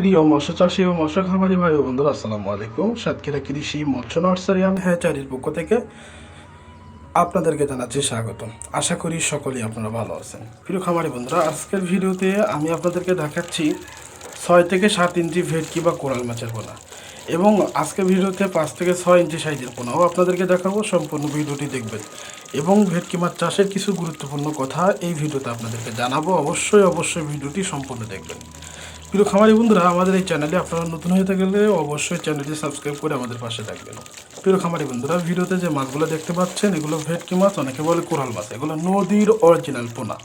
প্রিয় মৎস্য চাষী ও মৎস্য খামারি ভাই বন্ধুরা, আসসালামু আলাইকুম। সাতক্ষীরা কৃষি মৎস্য নার্সারি অ্যান্ড হ্যাচারির পক্ষ থেকে আপনাদেরকে জানাচ্ছি স্বাগতম। আশা করি সকলেই আপনারা ভালো আছেন। প্রিয় খামারি বন্ধুরা, আজকের ভিডিওতে আমি আপনাদেরকে দেখাচ্ছি ছয় থেকে সাত ইঞ্চি ভেটকি বা কোরাল মাছের পোনা এবং আজকের ভিডিওতে পাঁচ থেকে ছয় ইঞ্চি সাইজের পোনাও আপনাদেরকে দেখাবো, সম্পূর্ণ ভিডিওটি দেখবেন। এবং ভেটকি মাছ চাষের কিছু গুরুত্বপূর্ণ কথা এই ভিডিওতে আপনাদেরকে জানাব। অবশ্যই অবশ্যই ভিডিওটি সম্পূর্ণ দেখবেন। প্রিয় খামারি বন্ধুরা, আমাদের এই চ্যানেলে আপনারা নতুন হয়ে থাকলে অবশ্যই চ্যানেলটি সাবস্ক্রাইব করে আমাদের পাশে থাকবেন। প্রিয় খামারি বন্ধুরা, ভিডিওতে যে মাছগুলো দেখতে পাচ্ছেন, এগুলো ভেটকি মাছ, অনেকে বলে কোরাল মাছ। এগুলো নদীর অরিজিনাল পোনা।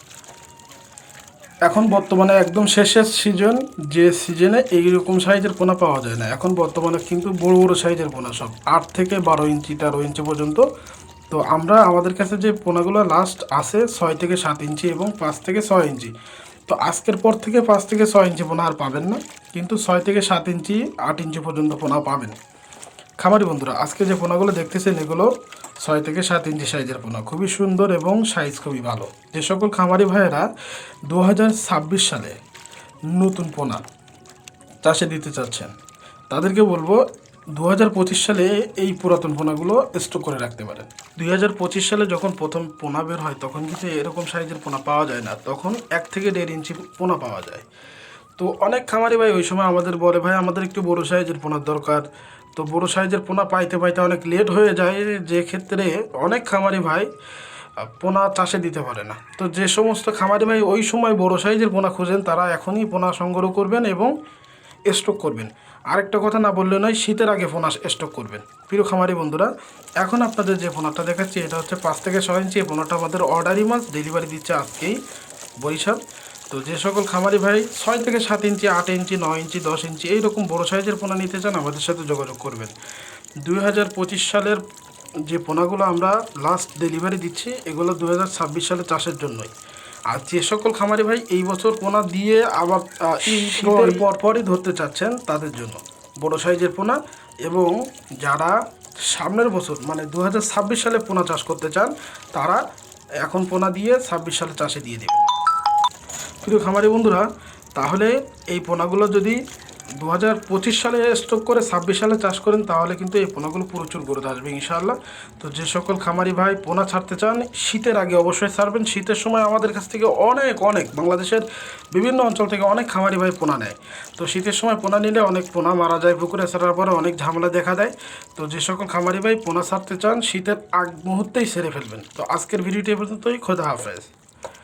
এখন বর্তমানে একদম শেষের সিজন যে সিজনে এইরকম সাইজের পোনা পাওয়া যায় না। এখন বর্তমানে কিন্তু বড় বড় সাইজের পোনা, সব আট থেকে বারো ইঞ্চি, তেরো ইঞ্চি পর্যন্ত। তো আমরা আমাদের কাছে যে পোনাগুলো লাস্ট আছে, ছয় থেকে সাত ইঞ্চি এবং পাঁচ থেকে ছয় ইঞ্চি। তো আজকের পর থেকে পাঁচ থেকে ছয় ইঞ্চি পোনা আর পাবেন না, কিন্তু ছয় থেকে সাত ইঞ্চি, আট ইঞ্চি পর্যন্ত পোনা পাবেন। খামারি বন্ধুরা, আজকে যে পোনাগুলো দেখতেছেন, এগুলো ছয় থেকে সাত ইঞ্চি সাইজের পোনা। খুবই সুন্দর এবং সাইজ খুবই ভালো। যে সকল খামারি ভাইয়েরা দু হাজার ছাব্বিশ সালে নতুন পোনা চাষে দিতে চাচ্ছেন, তাদেরকে বলব দু হাজার পঁচিশ সালে এই পুরাতন পোনাগুলো স্টক করে রাখতে পারেন। দুই হাজার পঁচিশ সালে যখন প্রথম পোনা বের হয়, তখন কিন্তু এরকম সাইজের পোনা পাওয়া যায় না। তখন এক থেকে দেড় ইঞ্চি পোনা পাওয়া যায়। তো অনেক খামারি ভাই ওই সময় আমাদের বলে, ভাই, আমাদের একটু বড় সাইজের পোনার দরকার। তো বড় সাইজের পোনা পাইতে পাইতে অনেক লেট হয়ে যায়। যে ক্ষেত্রে অনেক খামারি ভাই পোনা চাষে দিতে পারে না। তো যে সমস্ত খামারি ভাই ওই সময় বড় সাইজের পোনা খুঁজেন, তারা এখনই পোনা সংগ্রহ করবেন এবং স্টক করবেন। আরেকটা কথা না বললে নয়, শীতের আগে পোনা স্টক করবেন। প্রিয় খামারি বন্ধুরা, এখন আপনাদের যে পোনাটা দেখাচ্ছি, এটা হচ্ছে পাঁচ থেকে ছয় ইঞ্চি। এই পোনাটা আমাদের অর্ডারই মাছ ডেলিভারি দিচ্ছে আজকেই বরিশাল। তো যে সকল খামারি ভাই ছয় থেকে সাত ইঞ্চি, আট ইঞ্চি, নয় ইঞ্চি, দশ ইঞ্চি, এইরকম বড় সাইজের পোনা নিতে চান, আমাদের সাথে যোগাযোগ করবেন। দুই হাজার পঁচিশ সালের যে পোনাগুলো আমরা লাস্ট ডেলিভারি দিচ্ছি, এগুলো দু হাজার ছাব্বিশ সালে চাষের জন্যই। আর যে সকল খামারি ভাই এই বছর পোনা দিয়ে আবার শীতের পরপরই ধরতে চাচ্ছেন তাদের জন্য। বড় সাইজের পোনা এবং যারা সামনের বছর মানে দু হাজার ছাব্বিশ সালে পোনা চাষ করতে চান তারা এখন পোনা দিয়ে ছাব্বিশ সালে চাষে দিয়ে দেবেন। প্রিয় খামারি বন্ধুরা তাহলে এই পোনাগুলো যদি দু হাজার পঁচিশ সালে স্টক করে ছাব্বিশ সালে চাষ করেন, তাহলে কিন্তু এই পোনাগুলো প্রচুর গ্রোথ আসবে ইনশাআল্লাহ। তো যে সকল খামারি ভাই পোনা ছাড়তে চান, শীতের আগে অবশ্যই ছাড়বেন। শীতের সময় আমাদের কাছ থেকে অনেক অনেক বাংলাদেশের বিভিন্ন অঞ্চল থেকে অনেক খামারি ভাই পোনা নেয়। তো শীতের সময় পোনা নিলে অনেক পোনা মারা যায় পুকুরে, ছাড়ার পরে অনেক ঝামেলা দেখা দেয়। তো যে সকল খামারি ভাই পোনা ছাড়তে চান, শীতের আগ মুহূর্তেই সেরে ফেলবেন। তো আজকের ভিডিওটি পর্যন্তই, খোদা হাফেজ।